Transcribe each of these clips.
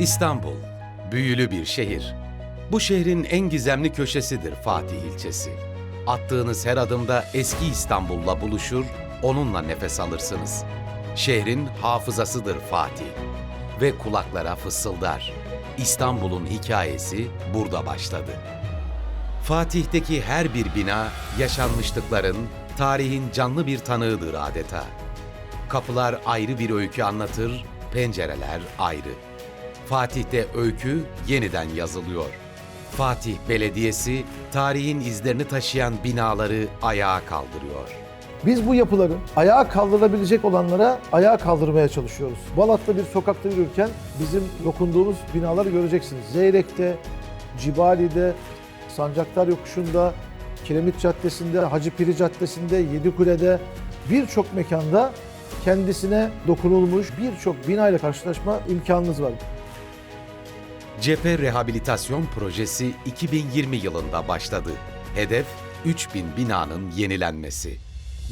İstanbul, büyülü bir şehir. Bu şehrin en gizemli köşesidir Fatih ilçesi. Attığınız her adımda eski İstanbul'la buluşur, onunla nefes alırsınız. Şehrin hafızasıdır Fatih ve kulaklara fısıldar. İstanbul'un hikayesi burada başladı. Fatih'teki her bir bina yaşanmışlıkların, tarihin canlı bir tanığıdır adeta. Kapılar ayrı bir öykü anlatır, pencereler ayrı. Fatih'te öykü yeniden yazılıyor. Fatih Belediyesi tarihin izlerini taşıyan binaları ayağa kaldırıyor. Biz bu yapıların ayağa kaldırılabilecek olanlara ayağa kaldırmaya çalışıyoruz. Balat'ta bir sokakta yürürken bizim dokunduğumuz binaları göreceksiniz. Zeyrek'te, Cibali'de, Sancaktar Yokuşu'nda, Kiremit Caddesi'nde, Hacı Piri Caddesi'nde, Yedikule'de birçok mekanda kendisine dokunulmuş birçok binayla karşılaşma imkanınız var. Cephe Rehabilitasyon Projesi 2020 yılında başladı. Hedef 3000 binanın yenilenmesi.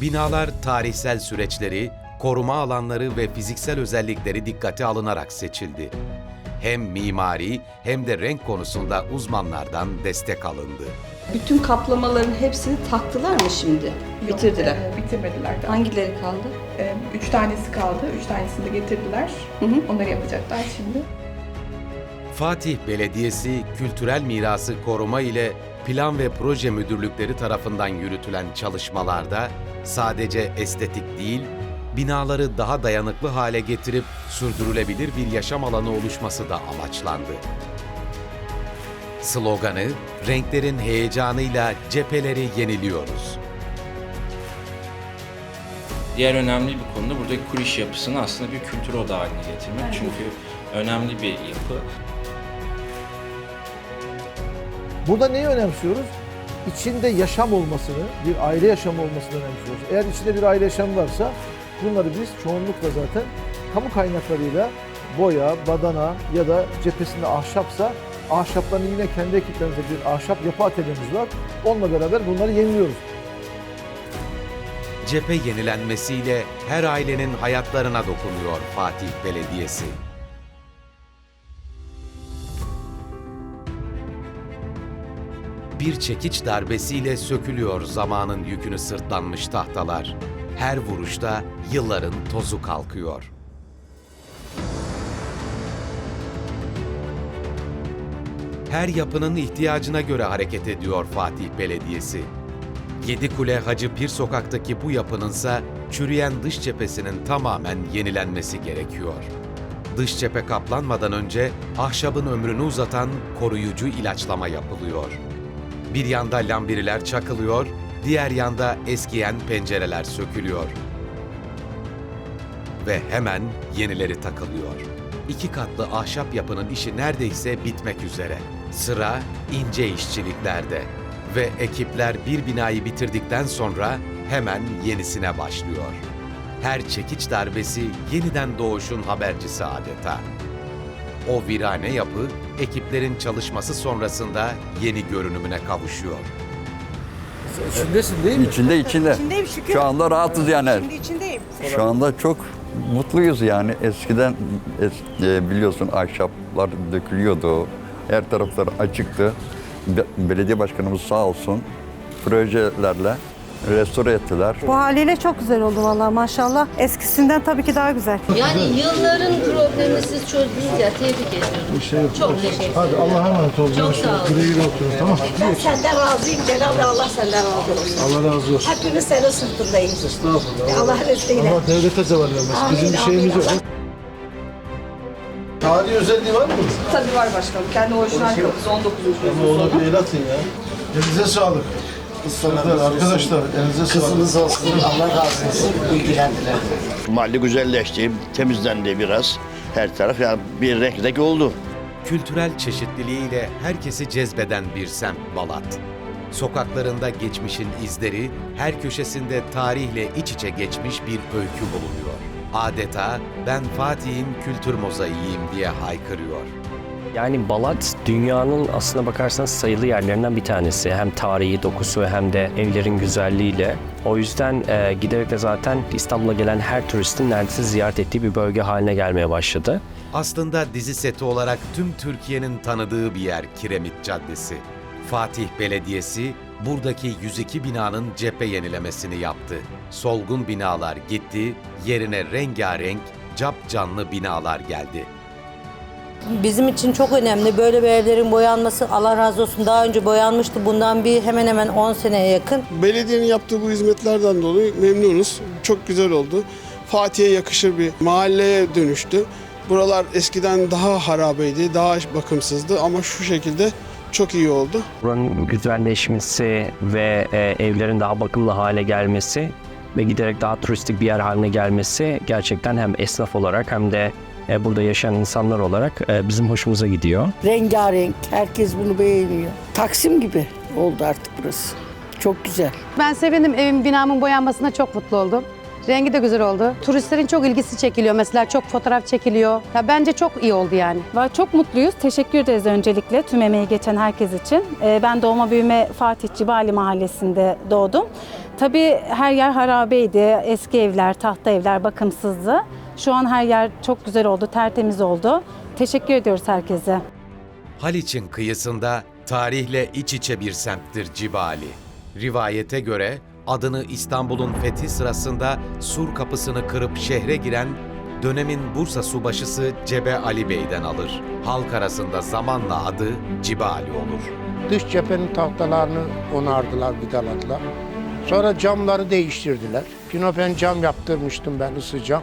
Binalar tarihsel süreçleri, koruma alanları ve fiziksel özellikleri dikkate alınarak seçildi. Hem mimari hem de renk konusunda uzmanlardan destek alındı. Bütün kaplamaların hepsini taktılar mı şimdi? Bitirdiler. Yok, e, bitirmediler daha. Hangileri kaldı? E, üç tanesi kaldı. Üç tanesini de getirdiler. Hı hı. Onları yapacaklar şimdi. Fatih Belediyesi Kültürel Mirası Koruma ile Plan ve Proje Müdürlükleri tarafından yürütülen çalışmalarda sadece estetik değil, binaları daha dayanıklı hale getirip sürdürülebilir bir yaşam alanı oluşması da amaçlandı. Sloganı, renklerin heyecanıyla cepheleri yeniliyoruz. Diğer önemli bir konu da buradaki kuliş yapısını aslında bir kültür odağı haline getirmek. Çünkü önemli bir yapı. Burada neyi önemsiyoruz? İçinde yaşam olmasını, bir aile yaşamı olmasını önemsiyoruz. Eğer içinde bir aile yaşamı varsa bunları biz çoğunlukla zaten kamu kaynaklarıyla boya, badana ya da cephesinde ahşapsa ahşapların yine kendi ekiplerimizde bir ahşap yapı atölyemiz var. Onunla beraber bunları yeniliyoruz. Cephe yenilenmesiyle her ailenin hayatlarına dokunuyor Fatih Belediyesi. Bir çekiç darbesiyle sökülüyor zamanın yükünü sırtlanmış tahtalar. Her vuruşta yılların tozu kalkıyor. Her yapının ihtiyacına göre hareket ediyor Fatih Belediyesi. Yedikule Hacı Pir sokaktaki bu yapınınsa çürüyen dış cephesinin tamamen yenilenmesi gerekiyor. Dış cephe kaplanmadan önce ahşabın ömrünü uzatan koruyucu ilaçlama yapılıyor. Bir yanda lambiriler çakılıyor, diğer yanda eskiyen pencereler sökülüyor. Ve hemen yenileri takılıyor. İki katlı ahşap yapının işi neredeyse bitmek üzere. Sıra ince işçiliklerde ve ekipler bir binayı bitirdikten sonra hemen yenisine başlıyor. Her çekiç darbesi yeniden doğuşun habercisi adeta. O virane yapı ekiplerin çalışması sonrasında yeni görünümüne kavuşuyor. İçindesin değil mi? İçinde içinde. İçindeyim şükür. Şu anda rahatız yani. Şimdi içindeyim. Şu anda çok mutluyuz yani. Eskiden es- e, biliyorsun ahşaplar dökülüyordu. Her taraflar açıktı. Be- Belediye başkanımız sağ olsun projelerle restore ettiler. Bu haliyle çok güzel oldu vallahi maşallah. Eskisinden tabii ki daha güzel. Yani yılların problemini siz çözdünüz ya tebrik ediyorum. Çok teşekkür ederim. Hadi Allah'a emanet olun. Çok sağ olun. Güle güle oturun tamam Ben senden razıyım Cenab-ı Allah senden razı olsun. Allah razı olsun. Hepimiz senin sırtındayız. Estağfurullah. Allah izniyle. Allah devlete zeval vermez. Amin, Bizim bir şeyimiz yok. Tarihi özelliği var mı? Tabii var başkanım. Kendi orijinal kapısı 19. Ama ona bir el atın ya. Elinize sağlık. Israrlar arkadaşlar elinize sağlık. Kızınız olsun. Allah razı olsun. İlgilendiler. Mahalle güzelleşti, temizlendi biraz. Her taraf yani bir renk renk oldu. Kültürel çeşitliliğiyle herkesi cezbeden bir semt Balat. Sokaklarında geçmişin izleri, her köşesinde tarihle iç içe geçmiş bir öykü bulunuyor. Adeta ben Fatih'in kültür mozaiğiyim diye haykırıyor. Yani Balat dünyanın aslına bakarsanız sayılı yerlerinden bir tanesi. Hem tarihi dokusu hem de evlerin güzelliğiyle. O yüzden e, giderek de zaten İstanbul'a gelen her turistin neredeyse ziyaret ettiği bir bölge haline gelmeye başladı. Aslında dizi seti olarak tüm Türkiye'nin tanıdığı bir yer Kiremit Caddesi. Fatih Belediyesi buradaki 102 binanın cephe yenilemesini yaptı. Solgun binalar gitti, yerine rengarenk, cap canlı binalar geldi. Bizim için çok önemli böyle bir evlerin boyanması. Allah razı olsun daha önce boyanmıştı. Bundan bir hemen hemen 10 seneye yakın. Belediyenin yaptığı bu hizmetlerden dolayı memnunuz. Çok güzel oldu. Fatih'e yakışır bir mahalleye dönüştü. Buralar eskiden daha harabeydi, daha bakımsızdı ama şu şekilde çok iyi oldu. Buranın güzelleşmesi ve e, evlerin daha bakımlı hale gelmesi ve giderek daha turistik bir yer haline gelmesi gerçekten hem esnaf olarak hem de e, burada yaşayan insanlar olarak e, bizim hoşumuza gidiyor. Rengarenk. Herkes bunu beğeniyor. Taksim gibi oldu artık burası. Çok güzel. Ben sevindim evim binamın boyanmasına çok mutlu oldum. Rengi de güzel oldu. Turistlerin çok ilgisi çekiliyor mesela çok fotoğraf çekiliyor. Ya bence çok iyi oldu yani. Çok mutluyuz. Teşekkür ederiz öncelikle tüm emeği geçen herkes için. Ee, Ben doğma büyüme Fatih Cibali Mahallesi'nde doğdum. Tabii her yer harabeydi. Eski evler, tahta evler bakımsızdı. Şu an her yer çok güzel oldu, tertemiz oldu. Teşekkür ediyoruz herkese. Haliç'in kıyısında tarihle iç içe bir semttir Cibali. Rivayete göre adını İstanbul'un fethi sırasında sur kapısını kırıp şehre giren dönemin Bursa subaşısı Cebe Ali Bey'den alır. Halk arasında zamanla adı Cibali olur. Dış cephenin tahtalarını onardılar, vidaladılar. Sonra camları değiştirdiler. Pinopen cam yaptırmıştım ben ısı cam.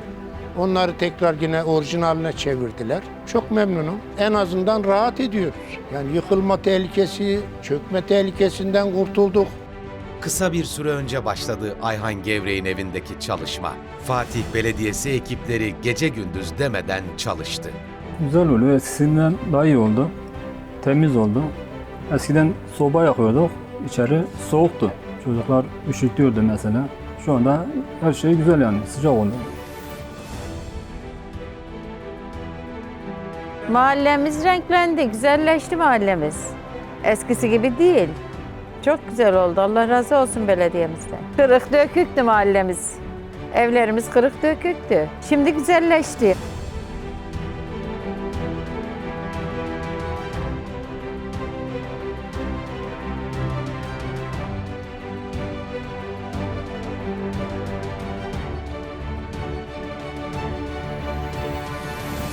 Onları tekrar yine orijinaline çevirdiler. Çok memnunum. En azından rahat ediyoruz. Yani yıkılma tehlikesi, çökme tehlikesinden kurtulduk. Kısa bir süre önce başladı Ayhan Gevrek'in evindeki çalışma. Fatih Belediyesi ekipleri gece gündüz demeden çalıştı. Güzel oluyor. Eskisinden daha iyi oldu. Temiz oldu. Eskiden soba yakıyorduk. İçeri soğuktu. Çocuklar üşütüyordu mesela. Şu anda her şey güzel yani. Sıcak oldu. Mahallemiz renklendi, güzelleşti mahallemiz. Eskisi gibi değil. Çok güzel oldu. Allah razı olsun belediyemizden. Kırık döküktü mahallemiz. Evlerimiz kırık döküktü. Şimdi güzelleşti.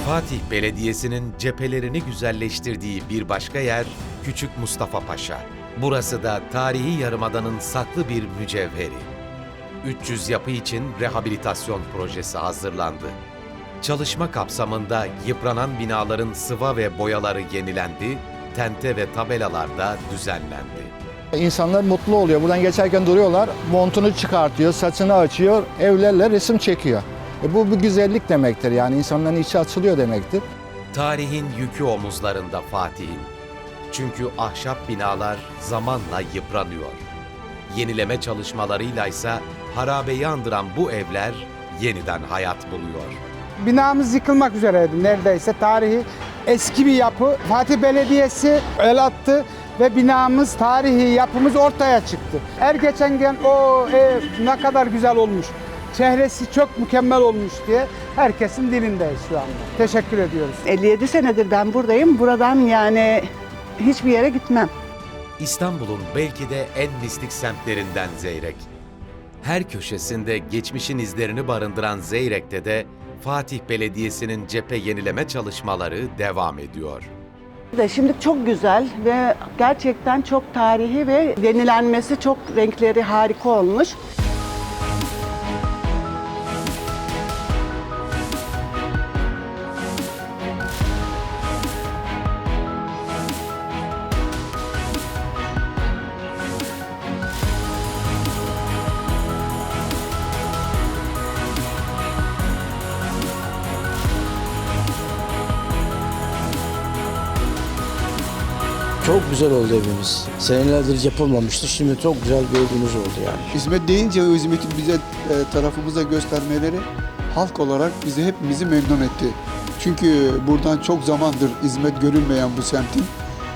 Fatih Belediyesi'nin cephelerini güzelleştirdiği bir başka yer Küçük Mustafa Paşa. Burası da tarihi yarımadanın saklı bir mücevheri. 300 yapı için rehabilitasyon projesi hazırlandı. Çalışma kapsamında yıpranan binaların sıva ve boyaları yenilendi, tente ve tabelalar da düzenlendi. İnsanlar mutlu oluyor. Buradan geçerken duruyorlar. Montunu çıkartıyor, saçını açıyor, evlerle resim çekiyor. E bu bir güzellik demektir. Yani insanların içi açılıyor demektir. Tarihin yükü omuzlarında Fatih'in. Çünkü ahşap binalar zamanla yıpranıyor. Yenileme çalışmalarıyla ise harabeyi andıran bu evler yeniden hayat buluyor. Binamız yıkılmak üzereydi neredeyse. Tarihi eski bir yapı. Fatih Belediyesi el attı ve binamız, tarihi yapımız ortaya çıktı. Her geçen gün o ev ne kadar güzel olmuş, çehresi çok mükemmel olmuş diye herkesin dilindeyiz şu anda. Teşekkür ediyoruz. 57 senedir ben buradayım. Buradan yani hiçbir yere gitmem. İstanbul'un belki de en mistik semtlerinden Zeyrek. Her köşesinde geçmişin izlerini barındıran Zeyrek'te de Fatih Belediyesi'nin cephe yenileme çalışmaları devam ediyor. De şimdi çok güzel ve gerçekten çok tarihi ve yenilenmesi çok renkleri harika olmuş. Çok güzel oldu evimiz. Senelerdir yapılmamıştı. Şimdi çok güzel bir evimiz oldu yani. Hizmet deyince o hizmeti bize e, tarafımıza göstermeleri halk olarak bizi hepimizi memnun etti. Çünkü buradan çok zamandır hizmet görülmeyen bu semtin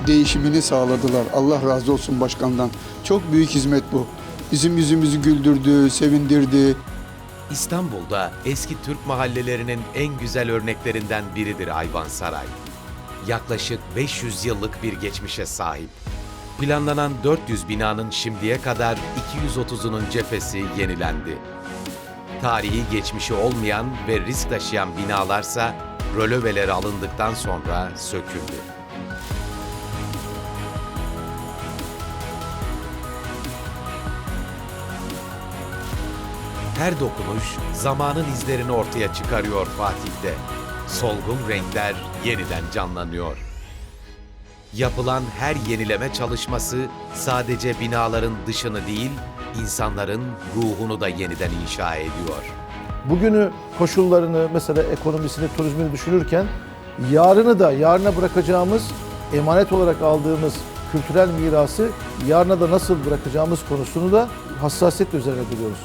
değişimini sağladılar. Allah razı olsun başkandan. Çok büyük hizmet bu. Bizim yüzümüzü güldürdü, sevindirdi. İstanbul'da eski Türk mahallelerinin en güzel örneklerinden biridir Ayvansaray. Yaklaşık 500 yıllık bir geçmişe sahip. Planlanan 400 binanın şimdiye kadar 230'unun cephesi yenilendi. Tarihi geçmişi olmayan ve risk taşıyan binalarsa röleveleri alındıktan sonra söküldü. Her dokunuş zamanın izlerini ortaya çıkarıyor Fatih'te. Solgun renkler yeniden canlanıyor. Yapılan her yenileme çalışması sadece binaların dışını değil, insanların ruhunu da yeniden inşa ediyor. Bugünü koşullarını mesela ekonomisini, turizmini düşünürken yarını da yarına bırakacağımız emanet olarak aldığımız kültürel mirası yarına da nasıl bırakacağımız konusunu da hassasiyetle üzerine duruyoruz.